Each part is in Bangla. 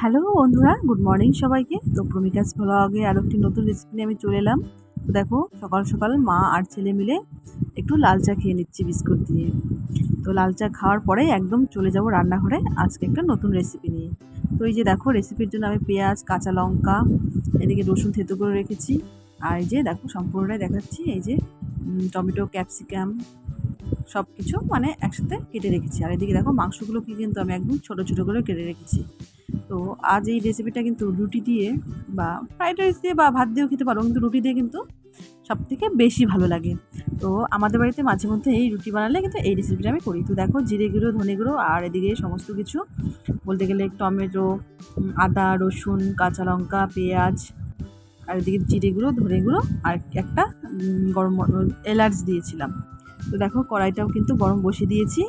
হ্যালো বন্ধুরা, গুড মর্নিং সবাইকে। তো প্রমিকাস ব্লগে আরও একটি নতুন রেসিপি নিয়ে আমি চলে এলাম। তো দেখো, সকাল সকাল মা আর ছেলে মিলে একটু লাল চা খেয়ে নিচ্ছি বিস্কুট দিয়ে। তো লাল চা খাওয়ার পরে একদম চলে যাব রান্নাঘরে আজকে একটা নতুন রেসিপি নিয়ে। তো এই যে দেখো রেসিপির জন্য আমি পেঁয়াজ, কাঁচা লঙ্কা, এদিকে রসুন থেতো করে রেখেছি। আর এই যে দেখো, সম্পূর্ণটাই দেখাচ্ছি, এই যে টমেটো, ক্যাপসিকাম সব কিছু মানে একসাথে কেটে রেখেছি। আর এদিকে দেখো মাংসগুলোকে কিন্তু আমি একদম ছোটো ছোটো করে কেটে রেখেছি। তো আজ এই রেসিপিটা কিন্তু রুটি দিয়ে বা ফ্রাইড রাইস দিয়ে বা ভাত দিয়েও খেতে পারো, কিন্তু রুটি দিয়ে কিন্তু সব থেকে বেশি ভালো লাগে। তো আমাদের বাড়িতে মাঝে মধ্যে এই রুটি বানালে কিন্তু এই রেসিপিটা আমি করি। তো দেখো, জিরে গুঁড়ো, ধনে গুঁড়ো আর এদিকে সমস্ত কিছু। বলতে গেলে টমেটো আদা, রসুন, কাঁচা লঙ্কা, পেঁয়াজ আর এদিকে জিরে গুঁড়ো, ধনে গুঁড়ো আর একটা গরম এলাচ দিয়েছিলাম। তো দেখো, কড়াইটাও কিন্তু গরম বসিয়ে দিয়েছি।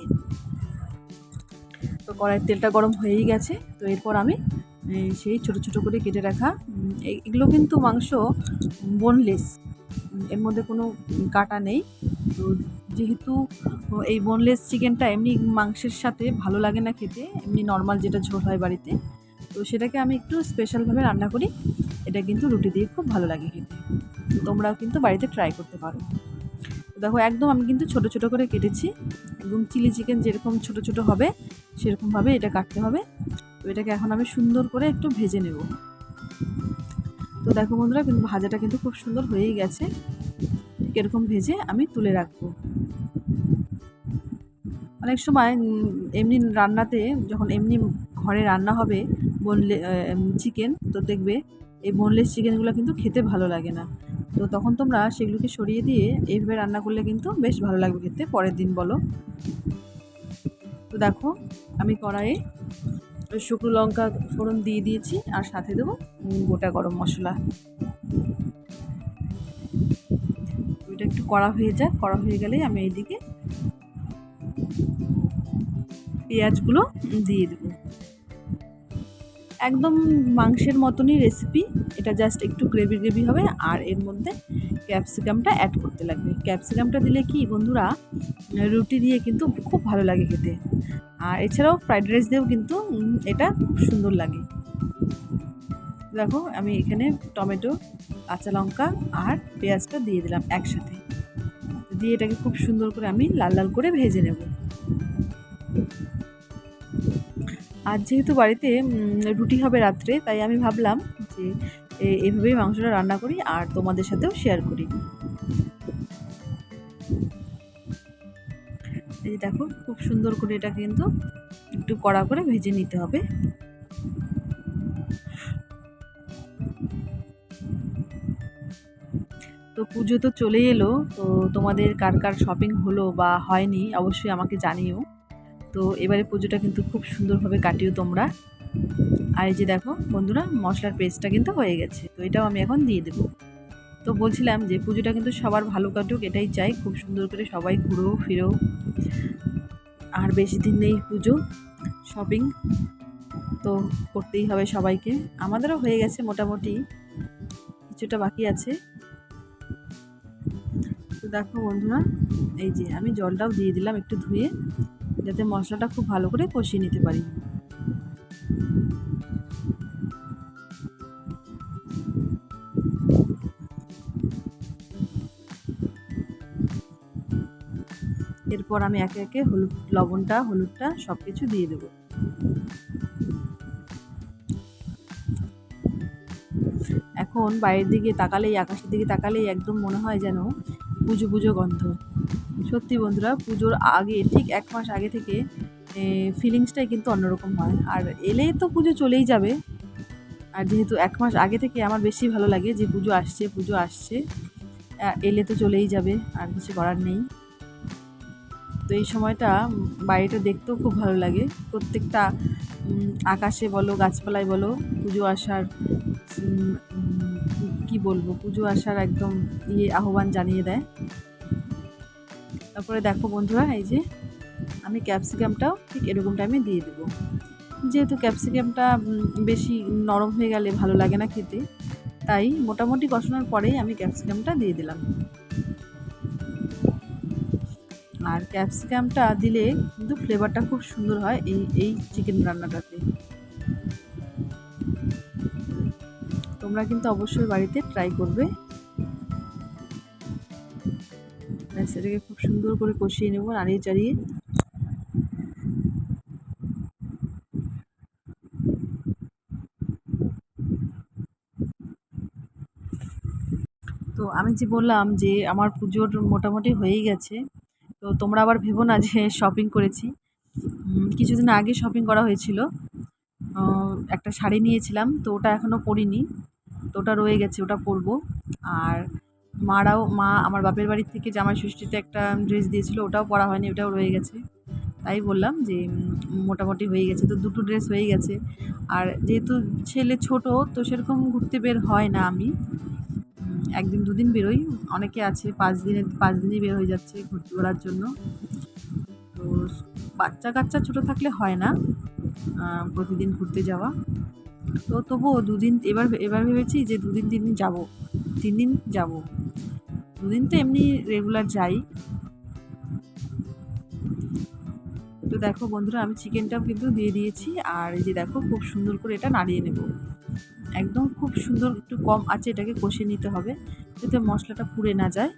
তো কড়াইয়ের তেলটা গরম হয়েই গেছে। তো এরপর আমি সেই ছোট ছোট করে কেটে রাখা এগুলো কিন্তু মাংস বোনলেস এর মধ্যে কোনো কাটা নেই। তো যেহেতু এই বোনলেস চিকেনটা এমনি মাংসের সাথে ভালো লাগে না খেতে, এমনি নর্মাল যেটা ঝোল হয় বাড়িতে, তো সেটাকে আমি একটু স্পেশালভাবে রান্না করি। এটা কিন্তু রুটি দিয়ে খুব ভালো লাগে খেতে। তোমরাও কিন্তু বাড়িতে ট্রাই করতে পারো। দেখো, একদম আমি কিন্তু ছোট ছোট করে কেটেছি এবং চিলি চিকেন যেরকম ছোট ছোট হবে, সেরকমভাবে এটা কাটতে হবে। তো এটাকে এখন আমি সুন্দর করে একটু ভেজে নেব। তো দেখো বন্ধুরা, কিন্তু ভাজাটা কিন্তু খুব সুন্দর হয়েই গেছে। এরকম ভেজে আমি তুলে রাখব। অনেক সময় এমনি রান্নাতে যখন এমনি ঘরে রান্না হবে বললে চিকেন, তো দেখবে এই বোনলেস চিকেনগুলো কিন্তু খেতে ভালো লাগে না। তো তখন তোমরা সেগুলোকে সরিয়ে দিয়ে এইভাবে রান্না করলে কিন্তু বেশ ভালো লাগবে খেতে, পরের দিন বলো। তো দেখো, আমি কড়াইয়ে শুকনো লঙ্কা ফোড়ন দিয়ে দিয়েছি আর সাথে দেবো গোটা গরম মশলা। ওইটা একটু কড়া হয়ে যাক, কড়া হয়ে গেলেই আমি এইদিকে পেঁয়াজগুলো দিয়ে দেবো। একদম মাংসের মতনই রেসিপি এটা জাস্ট একটু গ্রেভি গ্রেভি হবে আর এর মধ্যে ক্যাপসিকামটা অ্যাড করতে লাগবে। ক্যাপসিকামটা দিলে কি বন্ধুরা, রুটি দিয়ে কিন্তু খুব ভালো লাগে খেতে। আর এছাড়াও ফ্রাইড রাইস দিয়েও কিন্তু এটা খুব সুন্দর লাগে। দেখো, আমি এখানে টমেটো, কাঁচা লঙ্কা আর পেঁয়াজটা দিয়ে দিলাম একসাথে। দিয়ে এটাকে খুব সুন্দর করে আমি লাল লাল করে ভেজে নেব। আর যেহেতু বাড়িতে রুটি হবে রাত্রে, তাই আমি ভাবলাম যে এভাবেই মাংসটা রান্না করি আর তোমাদের সাথেও শেয়ার করি। এই দেখো, খুব সুন্দর করে এটা কিন্তু একটু কড়া করে ভেজে নিতে হবে। তো পুজো তো চলেই এলো, তো তোমাদের কার কার শপিং হলো বা হয়নি, অবশ্যই আমাকে জানিও। তো এবারে পুজোটা কিন্তু খুব সুন্দরভাবে কাটিও তোমরা। আর এই যে দেখো, বন্ধুরা, মশলার পেস্টটা কিন্তু হয়ে গেছে। তো এটাও আমি এখন দিয়ে দেবো। তো বলছিলাম যে পুজোটা কিন্তু সবার ভালো কাটুক, এটাই চাই। খুব সুন্দর করে সবাই ঘুরো, ফিরো। আর বেশি দিন নেই পুজো শপিং তো করতেই হবে সবাইকে। আমাদেরও হয়ে গেছে মোটামুটি, কিছুটা বাকি আছে। তো দেখো বন্ধুরা, এই যে আমি জলটাও দিয়ে দিলাম একটু ধুয়ে। যাতে মশলাটা খুব ভালো করে কষিয়ে নিতে পারি। এরপর আমি একে একে হলুদ, লবণটা, হলুদটা সব কিছু দিয়ে দেবো। এখন বাইরের দিকে তাকালেই, আকাশের দিকে তাকালেই একদম মনে হয় যেন পুজো পুজো গন্ধ। সত্যি বন্ধুরা, পুজোর আগে, ঠিক এক মাস আগে থেকে ফিলিংসটাই কিন্তু অন্যরকম হয়। আর এলেই তো পুজো চলেই যাবে। আর যেহেতু এক মাস আগে থেকে আমার বেশি ভালো লাগে যে পুজো আসছে পুজো আসছে এলে তো চলেই যাবে, আর কিছু করার নেই। তো এই সময়টা বাড়িটা দেখতেও খুব ভালো লাগে। প্রত্যেকটা আকাশে বলো, গাছপালায় বলো, পুজো আসার কি বলব? পুজো আসার একদম ইয়ে আহ্বান জানিয়ে দেয়। তারপরে দেখো বন্ধুরা, এই যে আমি ক্যাপসিকামটাও ঠিক এরকম টাইমে দিয়ে দেবো। যেহেতু ক্যাপসিকামটা বেশি নরম হয়ে গেলে ভালো লাগে না খেতে, তাই মোটামুটি কষানোর পরেই আমি ক্যাপসিকামটা দিয়ে দিলাম। আর ক্যাপসিকামটা দিলে কিন্তু ফ্লেভারটা খুব সুন্দর হয় এই এই চিকেন রান্নাটাতে। তোমরা কিন্তু অবশ্যই বাড়িতে ট্রাই করবে। সেটাকে খুব সুন্দর করে কষিয়ে নেব নাড়িয়ে চাড়িয়ে। তো আমি যে বললাম যে আমার পুজোর মোটামুটি হয়েই গেছে, তো তোমরা আবার ভেবো না যে শপিং করেছি। কিছুদিন আগে শপিং করা হয়েছিল। একটা শাড়ি নিয়েছিলাম, তো ওটা এখনও পরিনি। তো ওটা রয়ে গেছে, ওটা পরবো। আর মারাও, মা আমার বাপের বাড়ির থেকে জামাই ষষ্ঠীতে একটা ড্রেস দিয়েছিল, ওটাও পরা হয়নি, ওটাও রয়ে গেছে। তাই বললাম যে মোটামুটি হয়ে গেছে। তো দুটো ড্রেস হয়ে গেছে। আর যেহেতু ছেলে ছোট, তো সেরকম ঘুরতে বের হয় না আমি। একদিন দুদিন বেরোই। অনেকে আছে, পাঁচ দিনে, পাঁচ দিনই বের হয়ে যাচ্ছে ঘুরতে বেড়ার জন্য। তো বাচ্চা কাচ্চা ছোটো থাকলে হয় না প্রতিদিন ঘুরতে যাওয়া। তো তবুও দুদিন, এবার এবার ভেবেছি যে দুদিন, তিন দিন যাব। তিন দিন যাব। দুদিন তো এমনি রেগুলার যাই। তো দেখো বন্ধুরা, আমি চিকেনটাও কিন্তু দিয়ে দিয়েছি। আর এই যে দেখো, খুব সুন্দর করে এটা নাড়িয়ে নেব। একদম খুব সুন্দর, একটু কম আছে, এটাকে কষিয়ে নিতে হবে। যাতে মশলাটা পুড়ে না যায়।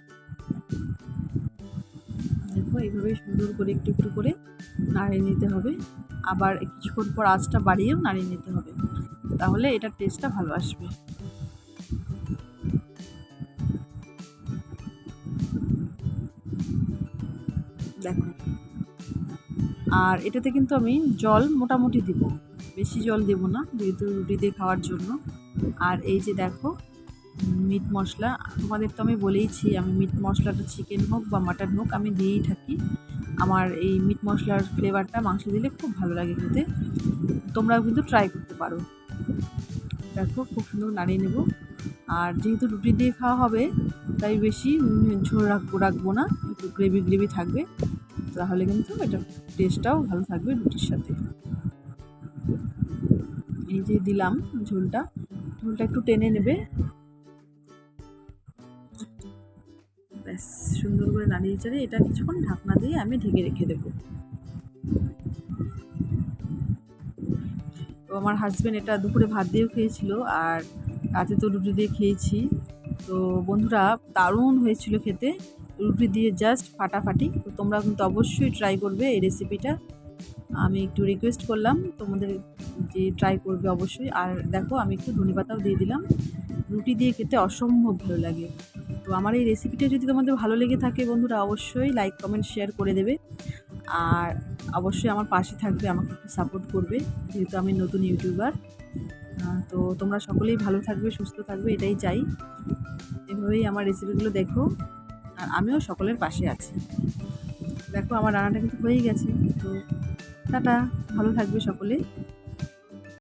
দেখো এইভাবে সুন্দর করে একটু একটু করে নাড়িয়ে নিতে হবে। আবার কিছুক্ষণ পর আঁচটা বাড়িয়েও নাড়িয়ে নিতে হবে। তাহলে এটার টেস্টটা ভালো আসবে। দেখো। আর এটাতে কিন্তু আমি জল মোটামুটি দিব। বেশি জল দেব না, যেহেতু রুটি দিয়ে খাওয়ার জন্য। আর এই যে দেখো মিট মশলা। তোমাদের তো আমি বলেইছি, আমি মিট মশলাটা চিকেন হোক বা মাটন হোক, আমি দিয়েই থাকি। আমার এই মিট মশলার ফ্লেভারটা মাংস দিলে খুব ভালো লাগে খেতে। তোমরাও কিন্তু ট্রাই করতে পারো। দেখো, খুব সুন্দর নাড়িয়ে নেব। আর যেহেতু রুটি দিয়ে খাওয়া হবে, তাই বেশি ঝোল রাখব রাখব না। একটু গ্রেভি গ্রেভি থাকবে। তাহলে কিন্তু এটা টেস্টটাও ভালো থাকবে রুটির সাথে। এই যে দিলাম ঝোলটা। ঝোলটা একটু টেনে নেবে। ব্যাস, সুন্দর করে নাড়িয়ে চাড়িয়ে এটা কিছুক্ষণ ঢাকনা দিয়ে আমি ঢেকে রেখে দেবো। তো আমার হাজব্যান্ড এটা দুপুরে ভাত দিয়েও খেয়েছিল আর রাতে তো রুটি দিয়ে খেয়েছি। তো বন্ধুরা, দারুণ হয়েছিল খেতে। রুটি দিয়ে জাস্ট ফাটাফাটি। তো তোমরা কিন্তু অবশ্যই ট্রাই করবে এই রেসিপিটা আমি একটু রিকোয়েস্ট করলাম, তোমাদের যে ট্রাই করবে অবশ্যই। আর দেখো, আমি একটু ধনে পাতাও দিয়ে দিলাম। রুটি দিয়ে খেতে অসম্ভব ভালো লাগে। তো আমার এই রেসিপিটা যদি তোমাদের ভালো লেগে থাকে বন্ধুরা, অবশ্যই লাইক কমেন্ট শেয়ার করে দেবে। আর অবশ্যই আমার পাশে থাকবে, আমাকে একটু সাপোর্ট করবে, যেহেতু আমি নতুন ইউটিউবার তো তোমরা সকলেই ভালো থাকবে, সুস্থ থাকবে, এটাই চাই। এভাবেই আমার রেসিপিগুলো দেখো। আর আমিও সকলের পাশে আছি। দেখো, আমার রান্নাটা কিন্তু হয়েই গেছে। তো টাটা, ভালো থাকবে সকলে।